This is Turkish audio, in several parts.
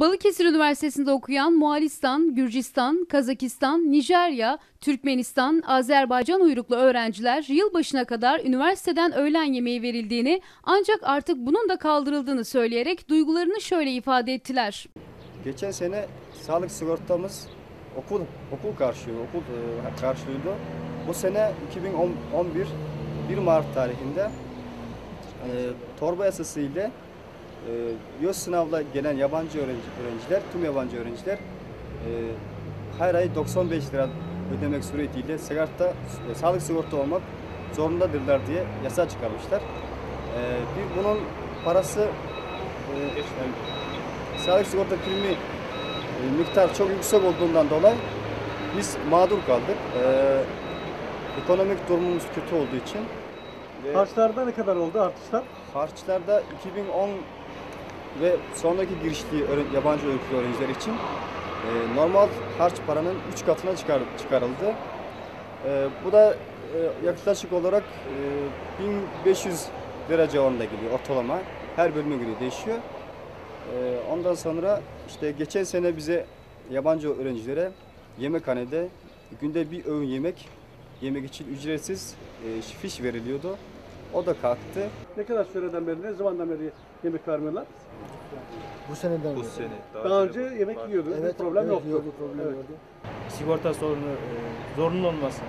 Balıkesir Üniversitesi'nde okuyan Moğolistan, Gürcistan, Kazakistan, Nijerya, Türkmenistan, Azerbaycan uyruklu öğrenciler yılbaşına kadar üniversiteden öğlen yemeği verildiğini ancak artık bunun da kaldırıldığını söyleyerek duygularını şöyle ifade ettiler. Geçen sene sağlık sigortamız okul okul karşılıyor, okul e, karşılıyordu. Bu sene 2011 1 Mart tarihinde e, torba yasası ile e, YÖS sınavla gelen yabancı öğrenci, öğrenciler, tüm yabancı öğrenciler e, her ay 95 lira ödemek suretiyle sigorta, e, sağlık sigorta olmak zorundadırlar diye yasa çıkarmışlar. E, bir bunun parası e, sağlık sigorta primi e, miktar çok yüksek olduğundan dolayı biz mağdur kaldık. E, ekonomik durumumuz kötü olduğu için ve Harçlarda ne kadar oldu artışlar? harçlarda 2010 ve sonraki girişli yabancı uyruklu öğrenciler için e, normal harç paranın 3 katına çıkar, çıkarıldı. E, bu da e, yaklaşık olarak e, 1500 lira civarında geliyor ortalama. Her bölüme göre değişiyor. E, ondan sonra işte geçen sene bize yabancı öğrencilere yemekhanede günde bir öğün yemek yemek için ücretsiz e, fiş veriliyordu. O da kalktı. Ne kadar süreden beri, ne zamandan beri yemek vermiyorlar? Bu seneden Bu beri. sene. Daha önce yemek yiyordunuz, bir problem evet, yoktu. yok, problem Evet. yoktu. sigorta sorunu e, zorunlu olması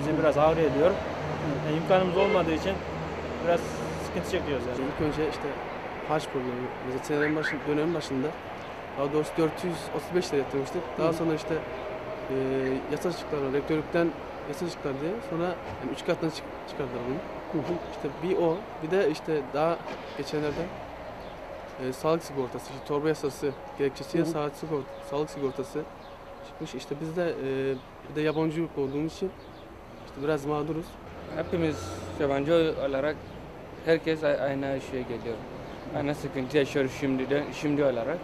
bize biraz ağrı ediyor. Yani imkanımız olmadığı için biraz sıkıntı çekiyoruz yani. İlk önce işte harç problemi. Mesela senenin başı, dönemin başında daha doğrusu 435 lira yatırmıştık. Daha sonra işte e, yasa çıktılar, rektörlükten yasa çıktılar diye. Sonra yani üç katına çık, çıkardılar bunu. İşte bir o, bir de işte daha geçenlerde e, sağlık sigortası, işte torba yasası gerekçesiyle sağlık, sigorta, sağlık sigortası çıkmış. İşte biz de e, bir de yabancı ülke olduğumuz için işte biraz mağduruz. Hepimiz yabancı olarak herkes aynı şeye geliyor. Aynı sıkıntı yaşıyoruz şimdi de, şimdi olarak.